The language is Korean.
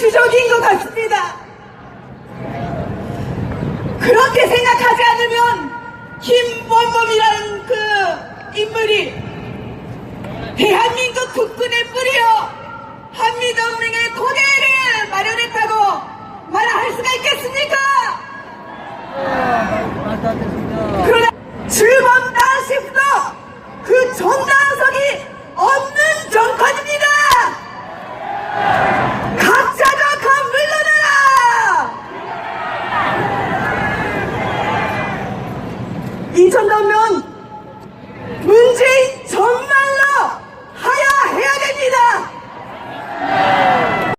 주적인 것 같습니다. 그렇게 생각하지 않으면 김범범이라는 그 인물이 대한민국 국군의 뿌리요 한미동맹의 고대를 마련했다. 물러나라. 이천당면